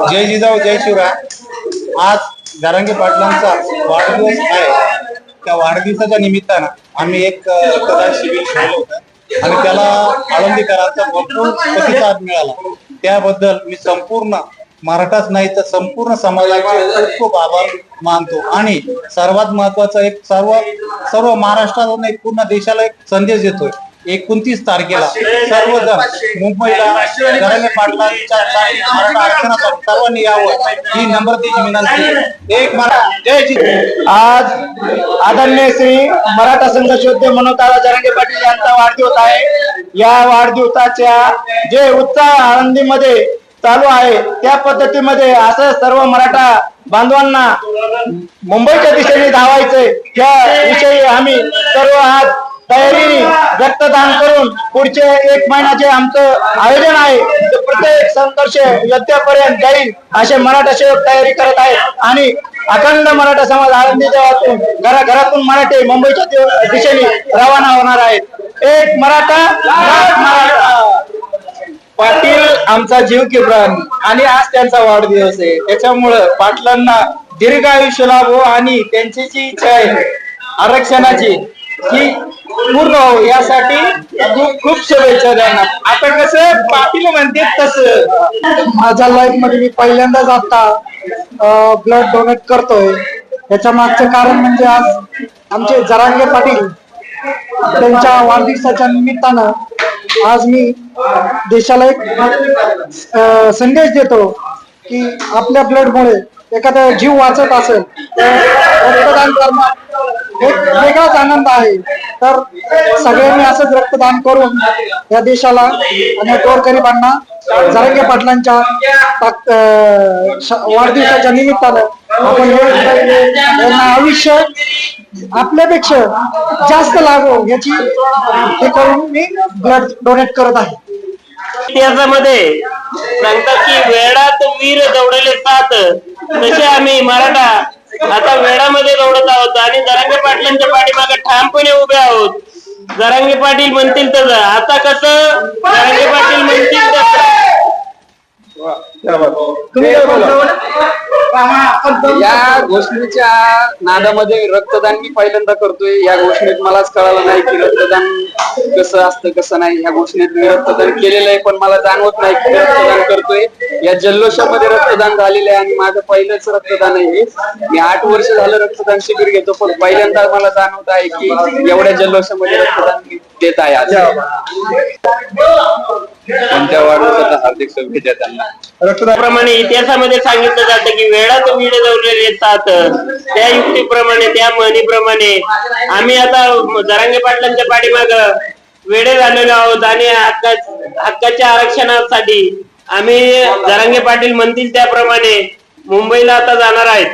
जय जिजाऊ जय शिवराय. आज गारंगे पाटलांचा वाढदिवस आहे. त्या वाढदिवसाच्या निमित्तानं आम्ही एक कला शिबिर ठेवलं होतं. आणि त्याला आळंदीकरांचा भरपूर प्रतिसाद मिळाला. त्याबद्दल मी संपूर्ण मराठाच नाही तर संपूर्ण समाजाचे खूप खूप आभार मानतो. आणि सर्वात महत्वाचं एक सर्व सर्व महाराष्ट्रातून एक पूर्ण देशाला एक संदेश देतोय. एकोणतीस तारखेला सर्वजण मुंबईला पाटलांच्या सर्वांनी यावं. ही नम्रतेची विनंती. एक मरा जय जिजाऊ. आज आदरणीय श्री मराठा संघर्ष योद्धे मनोतारा जरांगे पाटील यांचा वाढदिवस आहे. या वाढदिवसाच्या जे उत्साह आळंदीमध्ये चालू आहे त्या पद्धतीमध्ये असं सर्व मराठा बांधवांना मुंबईच्या दिशेने धावायचे. या विषयी आम्ही सर्व आज तयारीने रक्तदान करून पुढचे एक महिन्याचे आमचं आयोजन आहे. ते प्रत्येक संघर्ष योद्ध्यापर्यंत जाईल असे मराठा सेवक तयारी करत आहेत. आणि अखंड मराठा समाज आनंदीच्या वाचून घराघरातून मराठी मुंबईच्या दिशेने रवाना होणार आहेत. एक मराठा पाटील आमचा जीव की आणि आज त्यांचा वाढदिवस आहे. त्याच्यामुळं पाटलांना दीर्घ आयुष्य लाभो आणि त्यांची जी इच्छा आहे आरक्षणाची ही पूर्ण हो यासाठी खूप खूप शुभेच्छा द्यायला आता कसं पाटील म्हणते तस. माझ्या लाईफमध्ये मी पहिल्यांदाच आता ब्लड डोनेट करतोय. त्याच्या मागचं कारण म्हणजे आज आमचे जरांगे पाटील त्यांच्या वाढदिवसाच्या निमित्तानं आज मी देशाला एक संदेश देतो की आपल्या ब्लडमुळे एखादा जीव वाचत असेल तर रक्तदान करणं एक वेगळाच आनंद आहे. तर सगळ्यांनी असंच रक्तदान करून या देशाला आणि गोरगरिबांना जरांगे पाटलांच्या वाढदिवसाच्या निमित्तानं आपण त्यांना आयुष्य आपल्यापेक्षा जास्त लाभो याची हे करून मी ब्लड डोनेट करत आहे. इतिहासामध्ये सांगतात की वेळात वीर दौडले सात तसे आम्ही मराठा आता वेळामध्ये दौडत आहोत आणि जरांगे पाटलांच्या पाठीमागे ठामपणे उभे आहोत. जरांगे पाटील म्हणतील तसं आता कसं? जरांगे पाटील म्हणतील तसं तुम्ही काय बोलता? या घोषणेच्या नादामध्ये रक्तदान मी पहिल्यांदा करतोय. या घोषणेत मलाच कळालं नाही की रक्तदान कसं असतं कसं नाही. या घोषणेत मी रक्तदान केलेलं आहे पण मला जाणवत नाही की रक्तदान करतोय. या जल्लोषामध्ये रक्तदान झालेलं आहे आणि माझं पहिलंच रक्तदान आहे. मी आठ वर्ष झालं रक्तदान शिबिर घेतो पण पहिल्यांदा मला जाणवत आहे की एवढ्या जल्लोषामध्ये रक्तदान देत आहे आज. त्यांच्या वाढदिवसाच्या हार्दिक शुभेच्छा त्यांना. प्रमाणे इतिहासामध्ये सांगितलं जातं की वेळात वीड दौडलेले येतात त्या युक्तीप्रमाणे त्या म्हणीप्रमाणे. आम्ही आता जरांगे पाटलांच्या पाठीमाग वेडे झालेलो आहोत आणि हक्काच्या आरक्षणासाठी आम्ही जरांगे पाटील म्हणतील त्याप्रमाणे मुंबईला आता जाणार आहेत.